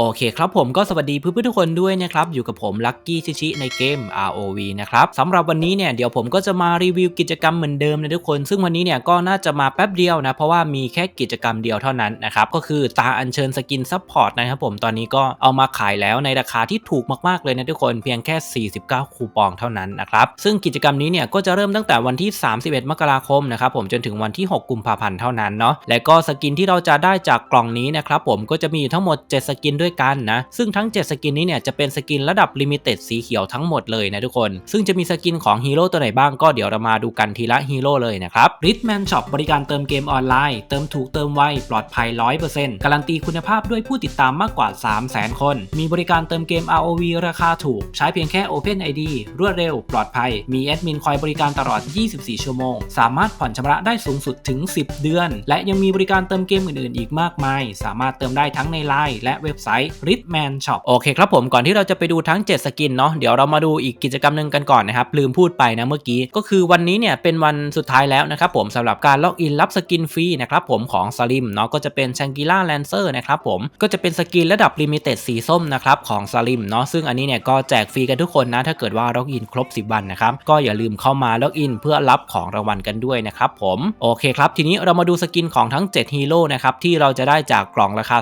โอเคครับผมก็สวัสดีเพื่อนๆทุกคนด้วยนะครับ อยู่กับผมลัคกี้ชิชิในเกม ROV นะครับสำหรับวันนี้เนี่ยเดี๋ยวผมก็จะมารีวิวกิจกรรมเหมือนเดิมนะทุกคน ซึ่งวันนี้เนี่ยก็น่าจะมาแป๊บเดียวนะ เพราะว่ามีแค่กิจกรรมเดียวเท่านั้นนะครับ ก็คือตาอัญเชิญสกินซัพพอร์ตนะครับผมตอนนี้ก็เอามาขายแล้วในราคาที่ถูกมากๆเลยนะทุกคนเพียงแค่ 49 คูปองเท่านั้นนะครับซึ่งกิจกรรมนี้เนี่ยก็จะเริ่มตั้งแต่วันที่ 31 มกราคมนะครับผมจนถึงวันที่ 6 กุมภาพันธ์เท่านั้นเนาะและก็สกินที่เราจะได้จากกล่องนี้นะครับผมก็จะมีทั้งหมด 7 สกินด้วยกันนะ ซึ่งทั้ง 7 สกินนี้เนี่ยจะเป็นสกินระดับลิมิเต็ดสีเขียวทั้งหมดเลยนะทุกคน ซึ่งจะมีสกินของฮีโร่ตัวไหนบ้างก็เดี๋ยวเรามาดูกันทีละฮีโร่เลยนะครับ Ritman Shop บริการเติมเกมออนไลน์ เติมถูกเติมไวปลอดภัย 100%การันตีคุณภาพด้วยผู้ติดตามมากกว่า 300,000 คน มีบริการเติมเกม ROV ราคาถูก ใช้เพียงแค่ Open ID รวดเร็ว ปลอดภัย มีแอดมินคอยบริการตลอด 24 ชั่วโมง สามารถผ่อนชำระได้สูงสุดถึง 10 เดือน และยังมีบริการเติมเกมอื่นๆ อีกมากมาย สามารถเติมได้ทั้งในไลน์และเว็บไซต์ Ritman Shop โอเคครับผมก่อนที่เราจะไปดูทั้ง 7 สกินเนาะเดี๋ยวเรามาดูอีกกิจกรรมหนึ่งกันก่อนนะครับ ลืมพูดไปนะเมื่อกี้ก็คือวันนี้เนี่ยเป็นวันสุดท้ายแล้วนะครับผมสำหรับการล็อกอินรับสกินฟรีนะครับผมของสลิมเนาะก็จะเป็นชังกิล่าแลนเซอร์นะครับผมก็จะเป็นสกินระดับลิมิเต็ดสีส้มนะครับของสลิมเนาะซึ่งอันนี้เนี่ยก็แจกฟรีกันทุกคนนะถ้าเกิดว่าล็อกอินครบ 10 วันนะครับก็อย่าลืมเข้ามาล็อกอินเพื่อรับของรางวัลกันด้วยนะครับผมโอเคครับทีนี้เรามาดูสกินของทั้ง 7ฮีโร่นะครับที่เราจะได้จากกล่องราคา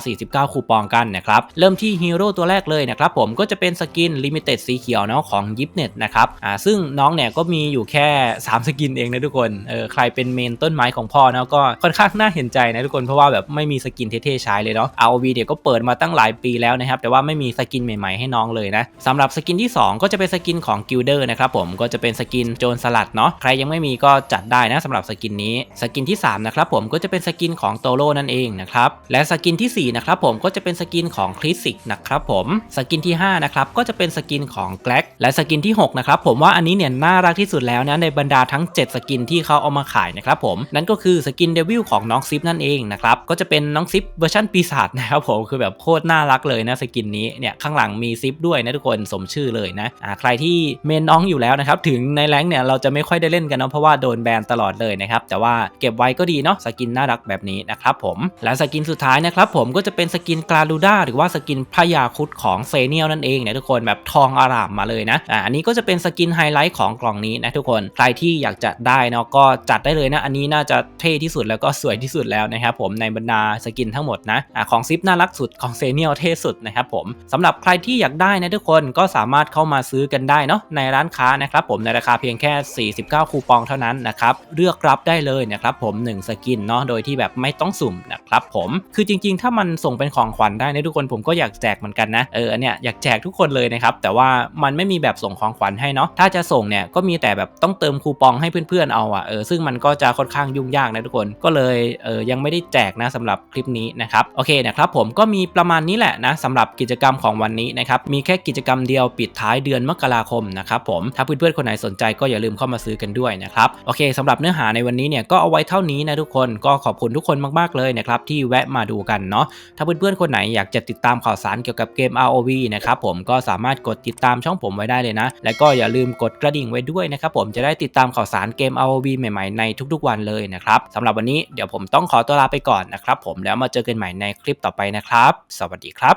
49 คูปองกันนะครับเริ่มที่ฮีโร่ตัวแรกเลยนะครับผมก็จะเป็นสกินลิมิเต็ดสีเขียวเนาะของยิปเน็ตนะครับอ่าซึ่งน้องเนี่ยก็มีอยู่แค่ 3 สกินเองนะทุกคนเออใครเป็นเมนต้นไม้ของพ่อเนาะก็ค่อนข้างน่าเห็นใจนะทุกคนเพราะว่าแบบไม่มีสกินเท่ๆใช้เลยเนาะ ROV เดี๋ยวก็เปิดมาตั้งหลายปีแล้วนะครับแต่ว่าไม่มีสกินใหม่ๆให้น้องเลยนะสำหรับสกินที่ 2 ก็จะเป็นสกินของกิลเดอร์นะครับผมก็จะเป็นสกินโจรสลัดเนาะใครยังไม่มีก็จัดได้นะสำหรับสกินนี้สกินที่3นะครับผมก็จะเป็นสกินของโตโร่นั่นเองนะครับและสกินที่4นะครับผมก็จะเป็นสกินของคลิสิกนะครับผมสกินที่5นะครับก็จะเป็นสกินของแกล็กและสกินที่6นะครับผมว่าอันนี้เนี่ยน่ารักที่สุดแล้วนะในบรรดาทั้ง 7 สกินที่เขาเอามาขายนะครับผมนั่นก็คือสกินเดวิลของน้องซิปนั่นเองนะครับก็จะเป็นน้องซิปเวอร์ชันปีศาจนะครับผมคือแบบโคตรน่ารักเลยนะสกินนี้เนี่ยข้างหลังมีซิปด้วยนะทุกคนสมชื่อเลยนะใครที่เมนน้องอยู่แล้วนะครับถึงในแรงเนี่ยเราจะไม่ค่อยได้เล่นกันเนาะเพราะว่าโดนแบนตลอดเลยนะครับแต่ว่าเก็บไว้ก็ดีเนาะสกินน่ารักแบบนี้นะครับผมและสกินสุดท้ายนะครับผมก็จะเป็นสกินกราลูด้าหรือว่าสกินพญาคุดของเซเนียลนั่นเองเนี่ยทุกคนแบบทองอารามมาเลยนะอ่าอันนี้ก็จะเป็นสกินไฮไลท์ของกล่องนี้นะทุกคนใครที่อยากจะได้เนาะก็จัดได้เลยนะ อันนี้น่าจะเท่ที่สุดแล้วก็สวยที่สุดแล้วนะครับผมในบรรดาสกินทั้งหมดนะอ่าของซิปน่ารักสุดของเซเนียลเท่สุดนะครับผมสำหรับใครที่อยากได้นะทุกคนก็สามารถเข้ามาซื้อกันได้เนาะในร้านค้านะครับผมในราคาเพียงแค่ 49 คูปองเท่านั้นนะครับเลือกรับได้เลยนะครับผม1สกินเนาะโดยที่แบบไม่ต้องสุ่มนะ ครับผมคือจริง ๆ ถ้ามันส่งเป็นของขวัญได้นะทุกคนผมก็อยากแจกเหมือนกันนะเออเนี่ยอยากแจกทุกคนเลยนะครับแต่ว่ามันไม่มีแบบส่งของขวัญให้เนาะถ้าจะส่งเนี่ยก็มีแต่แบบต้องเติมคูปองให้เพื่อนๆเอาอะเออซึ่งมันก็จะค่อนข้างยุ่งยากนะทุกคนก็เลยเออยังไม่ได้แจกนะสำหรับคลิปนี้นะครับโอเคนะครับผมก็มีประมาณนี้แหละนะสำหรับกิจกรรมของวันนี้นะครับมีแค่กิจกรรมเดียวปิดท้ายเดือนมกราคมนะครับผมถ้าเพื่อนๆคนไหนสนใจก็อย่าลืมเข้ามาซื้อกันด้วยนะครับโอเคสำหรับเนื้อหาในวันนี้เนี่ยก็เอาไว้เท่านี้นะทุกคนก็ขอบคุณทุกคนมากๆเลยนะครับที่แวะมาดูกันเนาะถ้าเพื่อนๆคนไหนอยากจะติดตามข่าวสารเกี่ยวกับเกม ROV นะครับผมก็สามารถกดติดตามช่องผมไว้ได้เลยนะ และก็อย่าลืมกดกระดิ่งไว้ด้วยนะครับผมจะได้ติดตามข่าวสารเกม ROV ใหม่ๆในทุกๆวันเลยนะครับสำหรับวันนี้เดี๋ยวผมต้องขอตัวลาไปก่อนนะครับผมแล้วมาเจอกันใหม่ในคลิปต่อไปนะครับ สวัสดีครับ